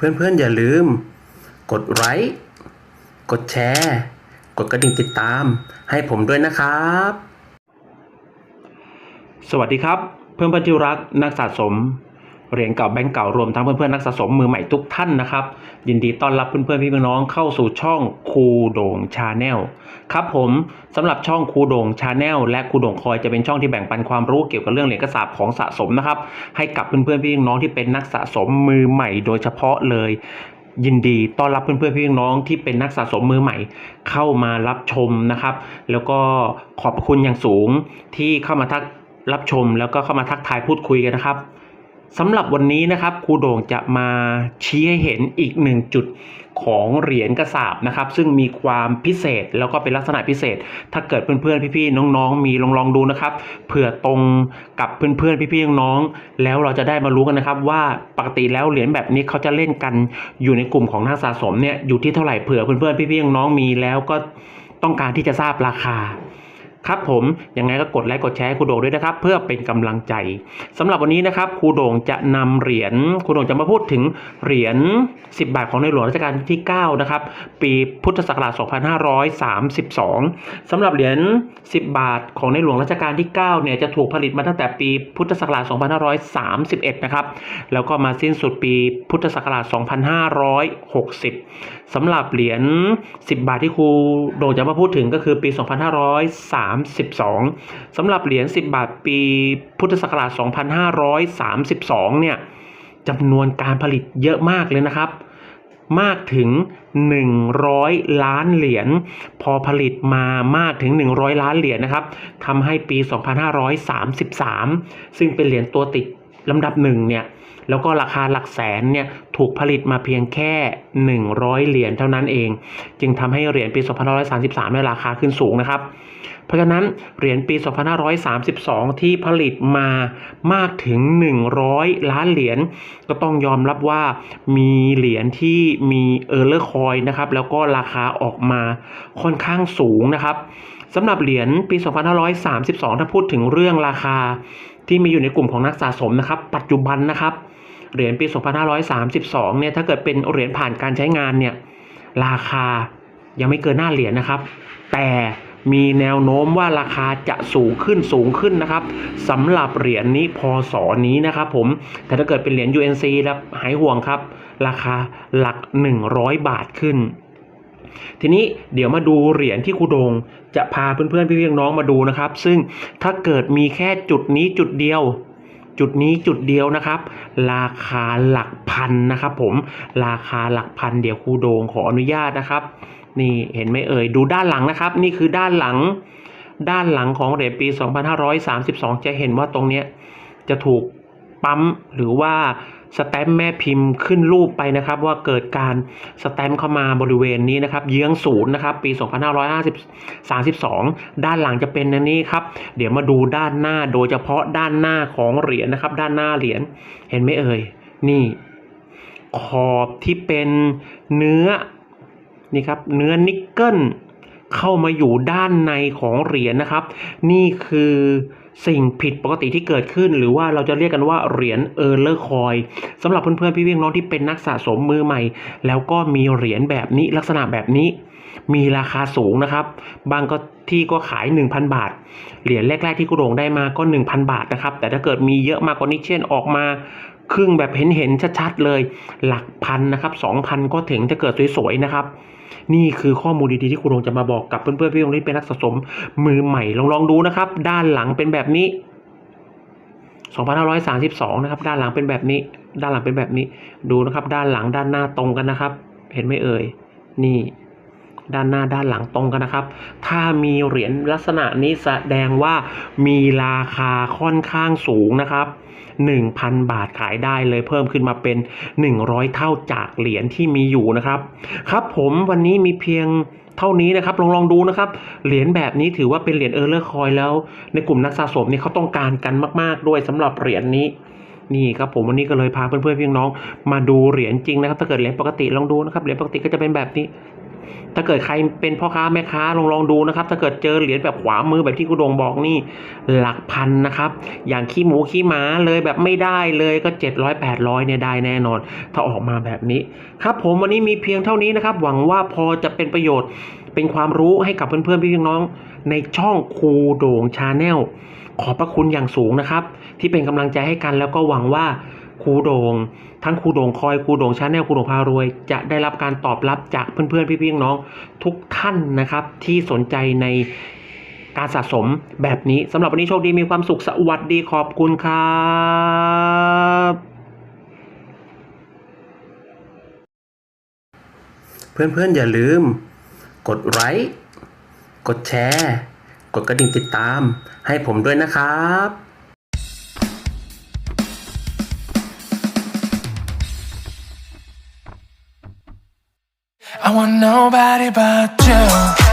เพื่อนๆ อย่าลืม กดไลค์กดแชร์ กดกระดิ่งติดตาม ให้ผมด้วยนะครับ สวัสดีครับ เพื่อนเพื่อนๆที่รักนักสะสม เหรียญเก่าแบงก์เก่ารวมทั้งเพื่อนเพื่อนๆนักสะสมมือใหม่ทุกท่านนะครับ ยินดีต้อนรับเพื่อนเพื่อนๆพี่น้องเข้าสู่ช่องครูโด่งชาแนลครับผมสำหรับช่องครูโด่งชาแนลและครูโด่งคอยจะเป็นช่องที่แบ่งปันความรู้เกี่ยวกับเรื่องเหรียญกระสาบของสะสมนะครับ ให้กับเพื่อนเพื่อนๆพี่น้องที่เป็นนักสะสมมือใหม่โดยเฉพาะเลย ยินดีต้อนรับเพื่อนๆพี่น้องที่เป็นนักสะสมมือใหม่ เข้ามารับชมนะครับ แล้วก็ขอบคุณอย่างสูงที่เข้ามาทักรับชมแล้วก็เข้ามาทักทายพูดคุยกันนะครับ สำหรับวันนี้นะครับครูโด่งจะมาชี้ให้เห็นอีกหนึ่งจุดของเหรียญกระสาบนะครับ ซึ่งมีความพิเศษแล้วก็เป็นลักษณะพิเศษ ถ้าเกิดเพื่อนๆพี่ๆน้องๆ มีลองลองดูนะครับเผื่อตรงกับเพื่อนๆพี่ๆน้องๆแล้วเราจะได้มารู้กันนะครับ ว่าปกติแล้วเหรียญแบบนี้เขาจะเล่นกันอยู่ในกลุ่มของนักสะสมเนี่ยอยู่ที่เท่าไหร่เผื่อเพื่อนๆพี่ๆน้องๆมีแล้วก็ต้องการที่จะทราบราคา ครับผมยังไงก็กดไลค์กดแชร์ครูโด่งด้วยนะครับ เพื่อเป็นกำลังใจสำหรับวันนี้นะครับครูโด่งจะนำเหรียญครูโด่งจะมาพูดถึงเหรียญ 10 บาทของในหลวงรัชกาลที่ 9 นะครับ ปีพุทธศักราช 2532สำหรับเหรียญ 10 บาทของในหลวงรัชกาลที่ 9 เนี่ยจะถูกผลิตมาตั้งแต่ปีพุทธศักราช 2531 นะครับ แล้วก็มาสิ้นสุดปีพุทธศักราช 2560สำหรับเหรียญ 10 บาทที่ครูโด่งจะมาพูดถึงก็คือปี 2503 2532สำหรับเหรียญ 10 บาทปีพุทธศักราช 2532 เนี่ยจำนวนการผลิตเยอะมากเลยนะครับ มากถึง 100 ล้านเหรียญ พอผลิตมามากถึง 100 ล้านเหรียญนะครับทำให้ปี 2533 ซึ่งเป็นเหรียญตัวติดลำดับหนึ่งเนี่ย แล้วก็ราคาหลักแสนเนี่ยถูกผลิตมาเพียงแค่ 100 เหรียญเท่านั้นเอง จึงทำให้เหรียญปี 2533ได้ราคาขึ้นสูงนะครับ เพราะฉะนั้นเหรียญปี 2532 ที่ผลิตมามากถึง 100 ล้านเหรียญก็ต้องยอมรับว่ามีเหรียญที่มีเออร์เลอร์คอยนะครับแล้วก็ราคาออกมาค่อนข้างสูงนะครับสำหรับเหรียญปี 2532 ถ้าพูดถึงเรื่องราคาที่มีอยู่ในกลุ่มของนักสะสมนะครับ ปัจจุบันนะครับ เหรียญปี 2532 เนี่ยถ้าเกิดเป็นเหรียญผ่านการใช้งานเนี่ยราคายังไม่เกินหน้าเหรียญนะครับ แต่มีแนวโน้มว่าราคาจะสูงขึ้นสูงขึ้นนะครับสำหรับเหรียญนี้พศนี้นะครับผมแต่ถ้าเกิดเป็นเหรียญ UNC แล้วหายห่วงครับ ราคาหลัก 100 บาทขึ้น ทีนี้เดี๋ยวมาดูเหรียญที่ครูโดงจะพาเพื่อนๆพี่ๆน้องมาดูนะครับ ซึ่งถ้าเกิดมีแค่จุดนี้จุดเดียว จุดนี้จุดเดียวนะครับ ราคาหลักพันนะครับ ผมราคาหลักพันเดี๋ยวครูโดงขออนุญาตนะครับ นี่เห็นไหมเอ่ยดูด้านหลังนะครับ นี่คือด้านหลัง ด้านหลังของเหรียญปี 2532 จะเห็นว่าตรงเนี้ยจะถูก ปั๊มหรือว่าสแตมป์แม่พิมพ์ขึ้นรูปไปนะครับว่าเกิดการสแตมป์เข้ามาบริเวณนี้นะครับเยื้องศูนย์นะครับปี 2532 ด้านหลังจะเป็นอันนี้ครับ เดี๋ยวมาดูด้านหน้าโดยเฉพาะด้านหน้าของเหรียญนะครับ ด้านหน้าเหรียญเห็นไหมเอ่ยนี่ ขอบที่เป็นเนื้อนี่ครับเนื้อนิกเกิลเข้ามาอยู่ด้านในของเหรียญนะครับ นี่คือ สิ่งผิดปกติที่เกิดขึ้น หรือว่าเราจะเรียกกันว่าเหรียญเออร์เลอร์คอยสำหรับเพื่อนๆพี่เพี่น้องที่เป็นนักสะสมมือใหม่ แล้วก็มีเหรียญแบบนี้ลักษณะแบบนี้ มีราคาสูงนะครับ บางก็ที่ก็ขาย 1,000 บาท เหรียญแรก ๆ ที่กุโดงได้มาก็ 1,000 บาทนะครับ แต่ถ้าเกิดมีเยอะมากกว่านี้เช่นออกมาครึ่งแบบเห็นๆชัดๆเลย หลักพันนะครับ2,000 ก็ถึงจะเกิดสวยๆนะครับ นี่คือข้อมูลดีๆที่ครูรงจะมาบอกกับเพื่อนๆพี่น้องที่เป็นนักสะสมมือใหม่ลองลองดูนะครับ ด้านหลังเป็นแบบนี้ 2532 นะครับ ด้านหลังเป็นแบบนี้ ด้านหลังเป็นแบบนี้ ดูนะครับ ด้านหลังด้านหน้าตรงกันนะครับ เห็นไหมเอ่ย นี่ ด้านหน้าด้านหลังตรงกันนะครับ ถ้ามีเหรียญลักษณะนี้แสดงว่ามีราคาค่อนข้างสูงนะครับ 1,000 บาทขายได้เลยเพิ่มขึ้นมาเป็น 100 เท่าจากเหรียญที่มีอยู่นะครับ ครับผมวันนี้มีเพียงเท่านี้นะครับลองลองดูนะครับเหรียญแบบนี้ถือว่าเป็นเหรียญเออร์เลอร์คอยแล้ว ในกลุ่มนักสะสมนี่เขาต้องการกันมาก ๆ ด้วยสำหรับเหรียญนี้นี่ครับผมวันนี้ก็เลยพาเพื่อนๆพี่น้องมาดูเหรียญจริงนะครับถ้าเกิดเหรียญปกติลองดูนะครับเหรียญปกติก็จะเป็นแบบนี้ ถ้าเกิดใครเป็นพ่อค้าแม่ค้าลองลองดูนะครับ ถ้าเกิดเจอเหรียญแบบขวามือแบบที่คุณโดงบอกนี่หลักพันนะครับ อย่างขี้หมูขี้หมาเลยแบบไม่ได้เลยก็ 700 800เนี่ยได้แน่นอน ถ้าออกมาแบบนี้ ครับผมวันนี้มีเพียงเท่านี้นะครับ หวังว่าพอจะเป็นประโยชน์เป็นความรู้ให้กับเพื่อนๆพี่น้องในช่องครูโด่งชาแนลขอบพระคุณอย่างสูงนะครับ ที่เป็นกำลังใจให้กันแล้วก็หวังว่า ครูโด่งทั้งครูโด่งคอยครูโด่งชาแนลครูโด่งพารวย จะได้รับการตอบรับจากเพื่อนๆพี่ๆน้องทุกท่านนะครับ ที่สนใจในการสะสมแบบนี้สำหรับวันนี้โชคดีมีความสุขสวัสดีขอบคุณครับเพื่อนๆอย่าลืม กดไลค์กดแชร์ กดกระดิ่งติดตามให้ผมด้วยนะครับ want nobody but you.